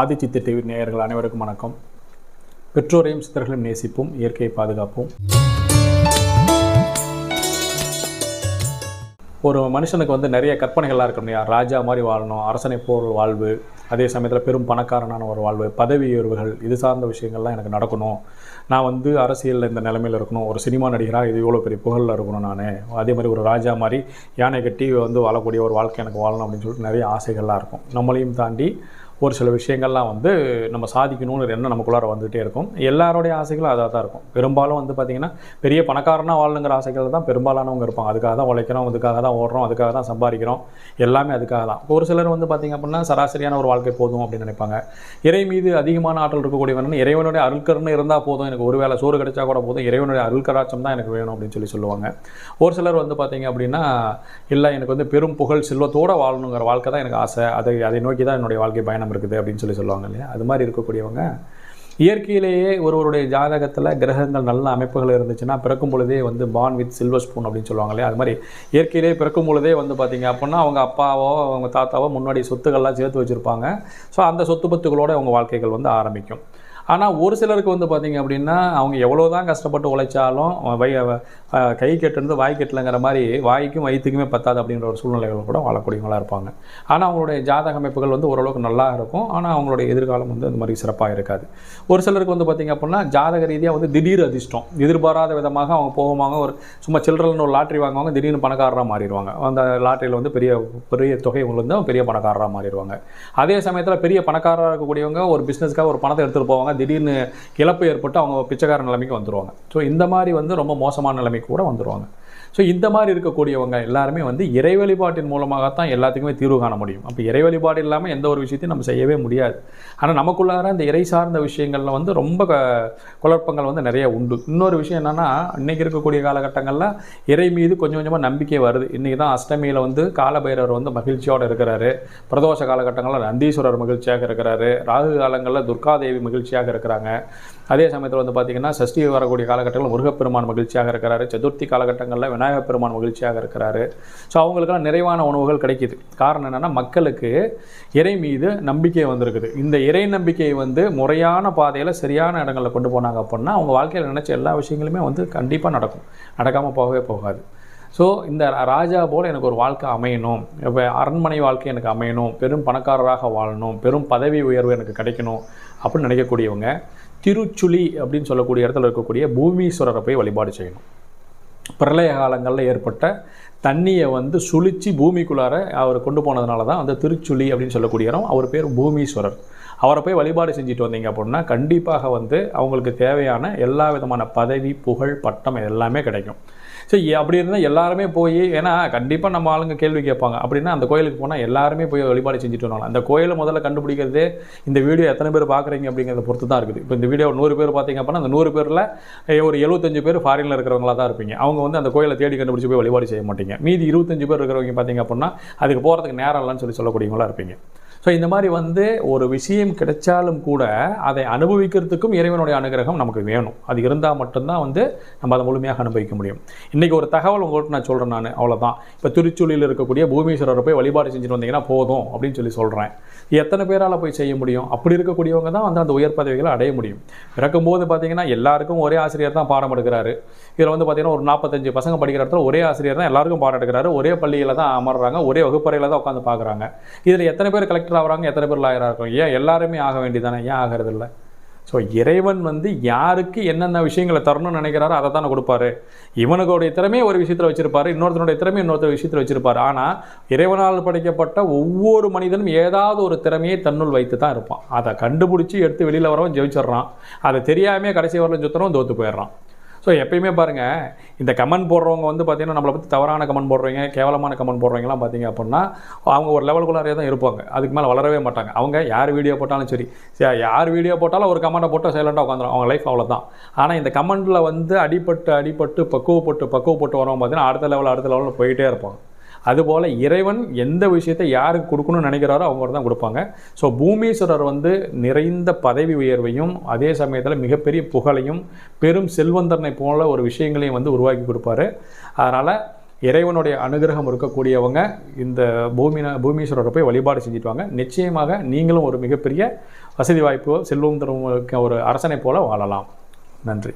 ஆதிச்சித்த TV நேயர்கள் அனைவருக்கும் வணக்கம். பெற்றோரையும் சித்தர்களையும் நேசிப்போம் இயற்கையை பாதுகாப்போம். ஒரு மனுஷனுக்கு வந்து நிறைய கற்பனைகள்லாம் இருக்கும் இல்லையா? ராஜா மாதிரி வாழணும் அரசனை போல் வாழ்வு அதே சமயத்தில் பெரும் பணக்காரனான ஒரு வாழ்வு பதவி உயர்வுகள் இது சார்ந்த விஷயங்கள்லாம் எனக்கு நடக்கணும். நான் வந்து அரசியலில் இந்த நிலைமையில் இருக்கணும். ஒரு சினிமா நடிகராக இது இவ்வளோ பெரிய புகழில் இருக்கணும் நான். அதே மாதிரி ஒரு ராஜா மாதிரி யானை கட்டி வந்து வாழக்கூடிய ஒரு வாழ்க்கை எனக்கு வாழணும் அப்படின்னு சொல்லிட்டு நிறைய ஆசைகள்லாம் இருக்கும். நம்மளையும் தாண்டி ஒரு சில விஷயங்கள்லாம் வந்து நம்ம சாதிக்கணும்னு ஒரு எண்ணம் நமக்குள்ளார வந்துகிட்டே இருக்கும். எல்லாருடைய ஆசைகளும் அதாக தான் இருக்கும். பெரும்பாலும் வந்து பார்த்திங்கன்னா பெரிய பணக்காரனாக வாழணுங்கிற ஆசைகள் தான் பெரும்பாலானவங்க இருப்பாங்க. அதுக்காக தான் உழைக்கிறோம் அதுக்காக தான் ஓடுறோம் அதுக்காக தான் சம்பாதிக்கிறோம். எல்லாமே அதுக்காக தான். ஒரு சிலர் வந்து பார்த்திங்க அப்படின்னா சராசரியான ஒரு வாழ்க்கை போதும் அப்படின்னு நினைப்பாங்க. இறை மீது அதிகமான ஆற்றல் இருக்கக்கூடியவன் இறைவனுடைய அருள்கர்னு இருந்தால் போதும். எனக்கு ஒரு வேளை சோறு கிடைச்சா கூட போதும். இறைவனுடைய அருள்கராட்சம் தான் எனக்கு வேணும் அப்படின்னு சொல்லி சொல்லுவாங்க. ஒரு சிலர் வந்து பார்த்திங்க அப்படின்னா இல்லை எனக்கு வந்து பெரும் புகழ் செல்வத்தோடு வாழணுங்கிற வாழ்க்கை தான் எனக்கு ஆசை. அதை அதை நோக்கி தான் என்னுடைய வாழ்க்கை பயணம் இருக்குது அப்படின்னு சொல்லி சொல்லுவாங்க இல்லையா? அது மாதிரி இருக்கக்கூடியவங்க இயற்கையிலேயே ஒருவருடைய ஜாதகத்தில் கிரகங்கள் நல்ல அமைப்புகள் இருந்துச்சுன்னா பிறக்கும் பொழுதே வந்து பான் வித் சில்வர் ஸ்பூன் அப்படின்னு சொல்லுவாங்க இல்லையா? அது மாதிரி இயற்கையிலேயே பிறக்கும் பொழுதே வந்து பார்த்திங்க அப்படின்னா அவங்க அப்பாவோ அவங்க தாத்தாவோ முன்னாடி சொத்துக்கள்லாம் சேர்த்து வச்சுருப்பாங்க. ஸோ அந்த சொத்து பத்துகளோட அவங்க வாழ்க்கைகள் வந்து ஆரம்பிக்கும். ஆனால் ஒரு சிலருக்கு வந்து பார்த்திங்க அப்படின்னா அவங்க எவ்வளோ தான் கஷ்டப்பட்டு உழைச்சாலும் வை கை கெட்டுருந்து வாய் கெட்டலைங்கிற மாதிரி வாய்க்கும் வயிற்றுக்குமே பத்தாது அப்படின்ற ஒரு சூழ்நிலைகள் கூட வாழக்கூடியவங்களாக இருப்பாங்க. ஆனால் அவங்களுடைய ஜாதக அமைப்புகள் வந்து ஓரளவுக்கு நல்லா இருக்கும். ஆனால் அவங்களுடைய எதிர்காலம் வந்து அந்த மாதிரி சிறப்பாக இருக்காது. ஒரு சிலருக்கு வந்து பார்த்திங்க அப்படின்னா ஜாதக ரீதியாக வந்து திடீர் அதிர்ஷ்டம். எதிர்பாராத விதமாக அவங்க போகுவாங்க ஒரு சும்மா சில்லறன்னு ஒரு லாட்ரி வாங்குவாங்க திடீர்னு பணக்காரராக மாறிடுவாங்க. அந்த லாட்ரியில் வந்து பெரிய பெரிய தொகை வந்து பெரிய பணக்காரராக மாறிடுவாங்க. அதே சமயத்தில் பெரிய பணக்காரராக இருக்கக்கூடியவங்க ஒரு பிஸ்னஸ்க்காக ஒரு பணத்தை எடுத்துகிட்டு போவாங்க. திடீர்னு இழப்பு ஏற்பட்டு அவங்க பிச்சைக்கார நிலைமைக்கு வந்துருவாங்க. ஸோ இந்த மாதிரி வந்து ரொம்ப மோசமான நிலைமைக்கு கூட வந்துருவாங்க. ஸோ இந்த மாதிரி இருக்கக்கூடியவங்க எல்லாருமே வந்து இறை வழிபாட்டின் மூலமாகத்தான் எல்லாத்துக்குமே தீர்வு காண முடியும். அப்போ இறை வழிபாடு இல்லாமல் எந்த ஒரு விஷயத்தையும் நம்ம செய்யவே முடியாது. ஆனால் நமக்குள்ளார இந்த இறை சார்ந்த விஷயங்களில் வந்து ரொம்ப குழப்பங்கள் வந்து நிறைய உண்டு. இன்னொரு விஷயம் என்னென்னா இன்றைக்கி இருக்கக்கூடிய காலகட்டங்களில் இறை மீது கொஞ்சம் கொஞ்சமாக நம்பிக்கை வருது. இன்றைக்கி தான் அஷ்டமியில் வந்து காலபைரவர் வந்து மகிழ்ச்சியோடு இருக்கிறாரு. பிரதோஷ காலகட்டங்களில் நந்தீஸ்வரர் மகிழ்ச்சியாக இருக்கிறாரு. ராகு காலங்களில் துர்காதேவி மகிழ்ச்சியாக இருக்கிறாங்க. அதே சமயத்தில் வந்து பார்த்திங்கன்னா சஷ்டி வரக்கூடிய காலகட்டங்களில் முருகப்பெருமான் மகிழ்ச்சியாக இருக்கிறாரு. சதுர்த்தி காலகட்டங்களில் விநாயகப் பெருமான் மகிழ்ச்சியாக இருக்கிறாரு. ஸோ அவங்களுக்கெல்லாம் நிறைவான உணவுகள் கிடைக்கிது. காரணம் என்னென்னா மக்களுக்கு இறை மீது நம்பிக்கை வந்திருக்குது. இந்த இறை நம்பிக்கை வந்து முறையான பாதையில் சரியான இடங்களில் கொண்டு போனாங்க அப்படின்னா அவங்க வாழ்க்கையில் நினச்ச எல்லா விஷயங்களுமே வந்து கண்டிப்பாக நடக்கும். நடக்காமல் போகவே போகாது. ஸோ இந்த ராஜா போல் எனக்கு ஒரு வாழ்க்கை அமையணும். இப்போ அரண்மனை வாழ்க்கை எனக்கு அமையணும். பெரும் பணக்காரராக வாழணும். பெரும் பதவி உயர்வு எனக்கு கிடைக்கணும் அப்படின்னு நினைக்கக்கூடியவங்க திருச்சுழி அப்படின்னு சொல்லக்கூடிய இடத்துல இருக்கக்கூடிய பூமீஸ்வரரை போய் வழிபாடு செய்யணும். பிரளய காலங்களில் ஏற்பட்ட தண்ணியை வந்து சுழித்து பூமிக்குள்ளார அவர் கொண்டு போனதுனால தான் அந்த திருச்சுழி அப்படின்னு சொல்லக்கூடிய இடம். அவர் பேர் பூமீஸ்வரர். அவரை போய் வழிபாடு செஞ்சுட்டு வந்தீங்க அப்படின்னா கண்டிப்பாக வந்து அவங்களுக்கு தேவையான எல்லா விதமான பதவி புகழ் பட்டம் இது எல்லாமே கிடைக்கும். ஸோ அப்படி இருந்தால் எல்லாருமே போய் ஏன்னா கண்டிப்பாக நம்ம ஆளுங்க கேள்வி கேட்பாங்க. அப்படின்னா அந்த கோயிலுக்கு போனால் எல்லாருமே போய் வழிபாடு செஞ்சுட்டு வரலாம். அந்த கோயிலை முதல்ல கண்டுபிடிக்கிறதே இந்த வீடியோ எத்தனை பேர் பார்க்குறீங்க அப்படிங்கிறத பொறுத்து தான் இருக்குது. இப்போ இந்த வீடியோ நூறு பேர் பார்த்தீங்க அப்படின்னா அந்த நூறு பேரில் ஒரு எழுபத்தஞ்சு பேர் ஃபாரினில் இருக்கிறவங்களா தான் இருப்பீங்க. அவங்க வந்து அந்த கோயிலை தேடி கண்டுபிடிச்சி போய் வழிபாடு செய்ய மாட்டீங்க. மீதி இருபத்தஞ்சு பேர் இருக்கிறவங்க பார்த்தீங்க அப்படின்னா அதுக்கு போகிறதுக்கு நேரம் இல்லைன்னு சொல்லி சொல்லக்கூடியவங்களா இருப்பீங்க. ஸோ இந்த மாதிரி வந்து ஒரு விஷயம் கிடைச்சாலும் கூட அதை அனுபவிக்கிறதுக்கும் இறைவனுடைய அனுகிரகம் நமக்கு வேணும். அது இருந்தால் மட்டும்தான் வந்து நம்ம அதை முழுமையாக அனுபவிக்க முடியும். இன்றைக்கி ஒரு தகவல் உங்கள்கிட்ட நான் சொல்கிறேன் நான் அவ்வளோதான் இப்போ திருச்சூழியில் இருக்கக்கூடிய பூமீஸ்வரரை போய் வழிபாடு செஞ்சுட்டு வந்தீங்கன்னா போதும் அப்படின்னு சொல்லி சொல்கிறேன் எத்தனை பேரால் போய் செய்ய முடியும்? அப்படி இருக்கக்கூடியவங்க தான் வந்து அந்த உயர் பதவிகளை அடைய முடியும். பிறக்கும்போது பார்த்தீங்கன்னா எல்லாருக்கும் ஒரே ஆசிரியர் தான் பாடம் எடுக்கிறாரு. இதில் வந்து பார்த்தீங்கன்னா ஒரு நாற்பத்தஞ்சு பசங்க படிக்கிற இடத்துல ஒரே ஆசிரியர் தான் எல்லாருக்கும் பாடம் எடுக்கிறாரு. ஒரே பள்ளியில் தான் அமர்றாங்க. ஒரே வகுப்பறையில் தான் உட்காந்து பார்க்குறாங்க இதில் எத்தனை பேர் கலெக்டர் ஆகிறாங்க எத்தனை பேர் லாயராக ஏன் எல்லாருமே ஆக வேண்டியதானே? ஏன் ஆகிறது இல்லை ஸோ இறைவன் வந்து யாருக்கு என்னென்ன விஷயங்களை தரணும்னு நினைக்கிறாரோ அதை தானே கொடுப்பாரு. இவனுடைய திறமையை ஒரு விஷயத்தில் வச்சிருப்பாரு இன்னொருத்தனுடைய திறமையை இன்னொருத்தர் விஷயத்தில் வச்சிருப்பாரு. ஆனால் இறைவனால் படைக்கப்பட்ட ஒவ்வொரு மனிதனும் ஏதாவது ஒரு திறமையை தன்னுள் வைத்து தான் இருப்பான். அதை கண்டுபிடிச்சி எடுத்து வெளியில் வரவன் ஜெயிச்சிட்றான். அதை தெரியாமே கடைசி வரலும் சுத்தனவும் தோற்று போயிடுறான். ஸோ எப்பயுமே பாருங்கள் இந்த கமெண்ட் போடுறவங்க வந்து பார்த்திங்கன்னா நம்மளை பற்றி தவறான கமெண்ட் போடுறவங்க கேவலமான கமெண்ட் போடுறவங்கலாம் பார்த்தீங்க அப்படின்னா அவங்க ஒரு லெவலுக்குள்ளாரே தான் இருப்பாங்க. அதுக்கு மேலே வளரவே மாட்டாங்க. அவங்க யார் வீடியோ போட்டாலும் சரி சரி யார் வீடியோ போட்டாலும் ஒரு கமெண்ட்டை போட்டு சைலண்டாக உட்காந்துரும். அவங்க லைஃப் அவ்வளோதான் ஆனால் இந்த கமெண்ட்டில் வந்து அடிபட்டு அடிபட்டு பக்குவப்பட்டு பக்குவப்பட்டு வரவங்க பார்த்தீங்கன்னா அடுத்த லெவல் அடுத்த லெவலில் போயிட்டே இருப்பாங்க. அதுபோல் இறைவன் எந்த விஷயத்தை யாருக்கு கொடுக்கணும்னு நினைக்கிறாரோ அவங்க தான் கொடுப்பாங்க. ஸோ பூமீஸ்வரர் வந்து நிறைந்த பதவி உயர்வையும் அதே சமயத்தில் மிகப்பெரிய புகழையும் பெரும் செல்வந்தனை போல ஒரு விஷயங்களையும் வந்து உருவாக்கி கொடுப்பாரு. அதனால் இறைவனுடைய அனுகிரகம் இருக்கக்கூடியவங்க இந்த பூமி பூமீஸ்வரரை போய் வழிபாடு செஞ்சுட்டு வாங்க. நிச்சயமாக நீங்களும் ஒரு மிகப்பெரிய வசதி வாய்ப்பு செல்வம் தரும் ஒரு அரசனை போல வாழலாம். நன்றி.